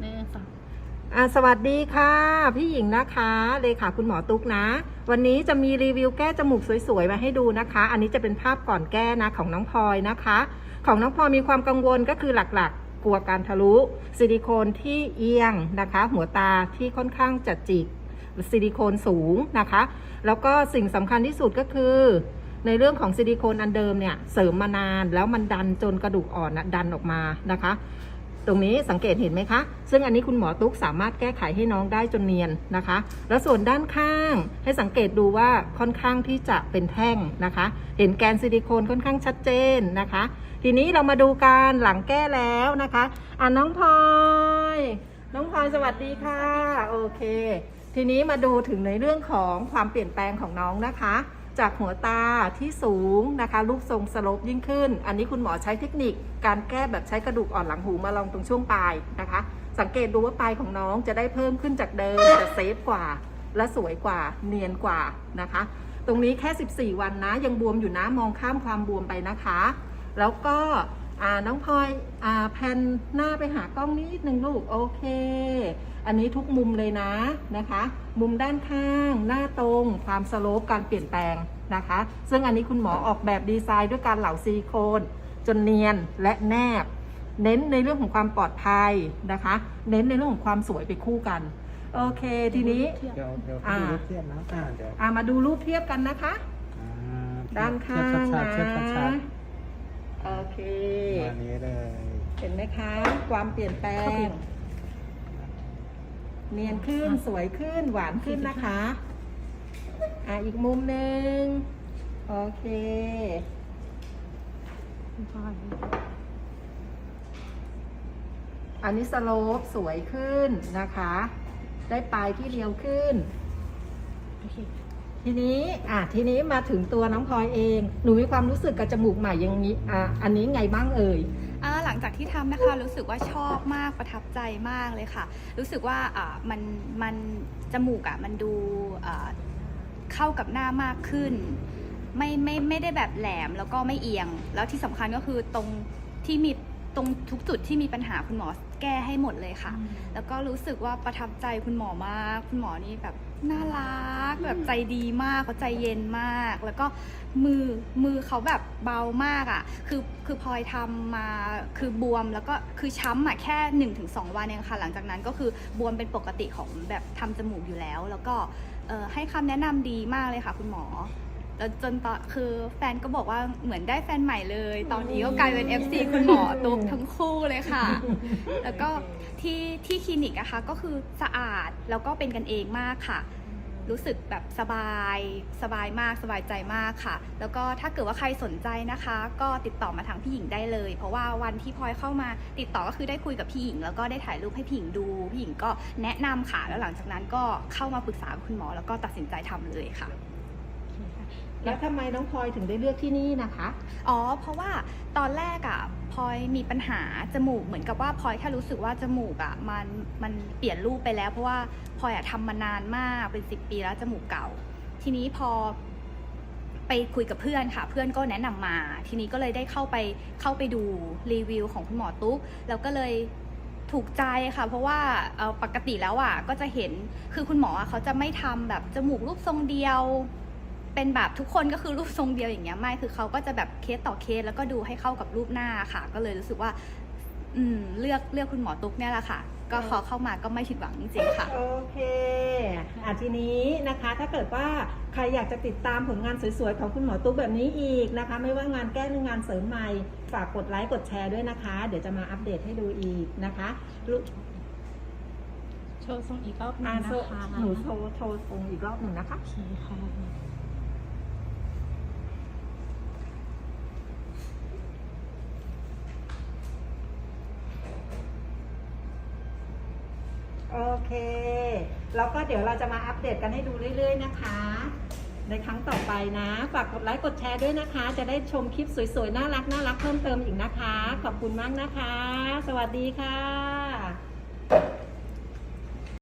หนึ่สองอ่าสวัสดีค่ะ พี่หญิงนะคะเลขาคุณหมอตุ๊กนะ วันนี้จะมีรีวิวแก้จมูกสวยๆมาให้ดูนะคะ อันนี้จะเป็นภาพก่อนแก้นะของน้องพลอยนะคะ ของน้องพลอยมีความกังวลก็คือหลักๆ กลัวการทะลุซิลิโคนที่เอียงนะคะ หัวตาที่ค่อนข้างจะจิกซิลิโคนสูงนะคะ แล้วก็สิ่งสำคัญที่สุดก็คือในเรื่องของซิลิโคนอันเดิมเนี่ยเสริมมานานแล้วมันดันจนกระดูกอ่อนนะดันออกมานะคะ ตรงนี้สังเกตเห็นไหมคะ ซึ่งอันนี้คุณหมอตุ๊กสามารถแก้ไขให้น้องได้จนเนียนนะคะ แล้วส่วนด้านข้างให้สังเกตดูว่าค่อนข้างที่จะเป็นแท่งนะคะ เห็นแกนซิลิโคนค่อนข้างชัดเจนนะคะ ทีนี้เรามาดูการหลังแก้แล้วนะคะอะน้องพลอยน้องพลอยสวัสดีค่ะ โอเค ทีนี้มาดูถึงในเรื่องของความเปลี่ยนแปลงของน้องนะคะ จากหัวตาที่สูงนะคะรูปทรงสโลปยิ่งขึ้น อันนี้คุณหมอใช้เทคนิค การแก้แบบใช้กระดูกอ่อนหลังหูมาลองตรงช่วงปลายนะคะ สังเกตดูว่าปลายของน้องจะได้เพิ่มขึ้นจากเดิมแต่เซฟกว่า และสวยกว่าเนียนกว่านะคะ ตรงนี้แค่ 14 วันนะยังบวมอยู่นะมองข้ามความบวมไปนะคะ แล้วก็ อ่าน้องพลอยอ่าแผ่นหน้าไปหากล้องนิดนึงลูกโอเค อันนี้ทุกมุมเลยนะนะคะ มุมด้านข้าง หน้าตรง ความสโลปการเปลี่ยนแปลงนะคะ ซึ่งอันนี้คุณหมอออกแบบดีไซน์ด้วยการเหลาซิลิโคน จนเนียนและแนบ เน้นในเรื่องของความปลอดภัยนะคะ เน้นในเรื่องของความสวยไปคู่กัน โอเคทีนี้เทียบเดี๋ยวเดี๋ยวอ่า ดูรูปเทียบนะอ่าเดี๋ยวอ่ามาดูรูปเทียบกันนะคะอ่ด้านข้างเทียบชัดนะๆเทียบชัด โอเคๆมานี้เลยเห็นไหมคะ ความเปลี่ยนแปลง เนียนขึ้นสวยขึ้นหวานขึ้นนะคะ อะอีกมุมหนึ่งโอเคคุณพลอยอันนี้สโลปสวยขึ้นนะคะ ได้ปลายที่เรียวขึ้น โอเค ทีนี้อะทีนี้มาถึงตัวน้องพลอยเอง หนูมีความรู้สึกกับจมูกใหม่ยังนี้อะอันนี้ไงบ้างเอ่ยอ่าหลังจากที่ทำนะคะรู้สึกว่าชอบมากประทับใจมากเลยค่ะ รู้สึกว่าอ่ามันมันจมูกอะ่ะมันดูอ่าเข้ากับหน้ามากขึ้น ไม่ไม่ไม่ได้แบบแหลมแล้วก็ไม่เอียง แล้วที่สำคัญก็คือตรงที่มีตรงทุกจุดที่มีปัญหาคุณหมอ แก้ให้หมดเลยค่ะ แล้วก็รู้สึกว่าประทับใจคุณหมอมาก คุณหมอนี่แบบน่ารักแบบใจดีมากเขาใจเย็นมาก แล้วก็มือมือเขาแบบเบามากอะ่ะ คือคือพลอยทำมาคือบวมแล้วก็คือช้ำอะ่ะแค่1นถึงสวันเองค่ะ หลังจากนั้นก็คือบวมเป็นปกติของแบบทำจมูกอยู่แล้ว แล้วก็เอ่อให้คำแนะนำดีมากเลยค่ะ คุณหมอ แล้วจนตอนคือแฟนก็บอกว่าเหมือนได้แฟนใหม่เลย ตอนนี้ก็กลายเป็น FC คุณหมอตุ๊กทั้งคู่เลยค่ะ แล้วก็ที่ที่คลินิกอะคะก็คือสะอาดแล้วก็เป็นกันเองมากค่ะ รู้สึกแบบสบายสบายมากสบายใจมากค่ะ แล้วก็ถ้าเกิดว่าใครสนใจนะคะ ก็ติดต่อมาทางพี่หญิงได้เลย เพราะว่าวันที่พลอยเข้ามาติดต่อก็คือได้คุยกับพี่หญิง แล้วก็ได้ถ่ายรูปให้พี่หญิงดูพี่หญิงก็แนะนำค่ะแล้วหลังจากนั้นก็เข้ามาปรึกษากับคุณหมอแล้วก็ตัดสินใจทำเลยค่ะ แล้วทำไมน้องพลอยถึงได้เลือกที่นี่นะคะ อ๋อ เพราะว่าตอนแรกอะพลอยมีปัญหาจมูกเหมือนกับว่าพลอยแค่รู้สึกว่าจมูกอะมันมันเปลี่ยนรูปไปแล้วเพราะว่าพลอยอะทำมานานมากเป็นสิบปีแล้วจมูกเก่า ทีนี้พอไปคุยกับเพื่อนค่ะ เพื่อนก็แนะนำมา ทีนี้ก็เลยได้เข้าไปเข้าไปดูรีวิวของคุณหมอตุ๊กแล้วก็เลยถูกใจค่ะ เพราะว่าปกติแล้วอะก็จะเห็นคือคุณหมออะเขาจะไม่ทำแบบจมูกรูปทรงเดียว เป็นแบบทุกคนก็คือรูปทรงเดียวอย่างเงี้ยไม่คือเขาก็จะแบบเคสต่อเคสแล้วก็ดูให้เข้ากับรูปหน้าค่ะ ก็เลยรู้สึกว่า อืมเลือกเลือกคุณหมอตุ๊กเนี่ยแหละค่ะ ก็พอเข้ามาก็ไม่ผิดหวังจริงๆค่ะ โอเคอะทีนี้นะคะถ้าเกิดว่าใครอยากจะติดตามผลงานสวยๆของคุณหมอตุ๊กแบบนี้อีกนะคะ ไม่ว่างานแก้หรืองานเสริมใหม่ฝากกดไลค์กดแชร์ด้วยนะคะ เดี๋ยวจะมาอัปเดตให้ดูอีกนะคะลูกโชว์ทรงอีกรอบหนึอ่างนะโชว์คะหนูโชว์โชว์ทรงอีกรอบหนึ่งนะคะ โอเคค่ะ โอเค แล้วก็เดี๋ยวเราจะมาอัปเดตกันให้ดูเรื่อย ๆ นะคะ ในครั้งต่อไปนะ ฝากกดไลค์กดแชร์ด้วยนะคะ จะได้ชมคลิปสวยๆ น่ารักน่ารักเพิ่มเติมอีกนะคะ ขอบคุณมากนะคะ สวัสดีค่ะ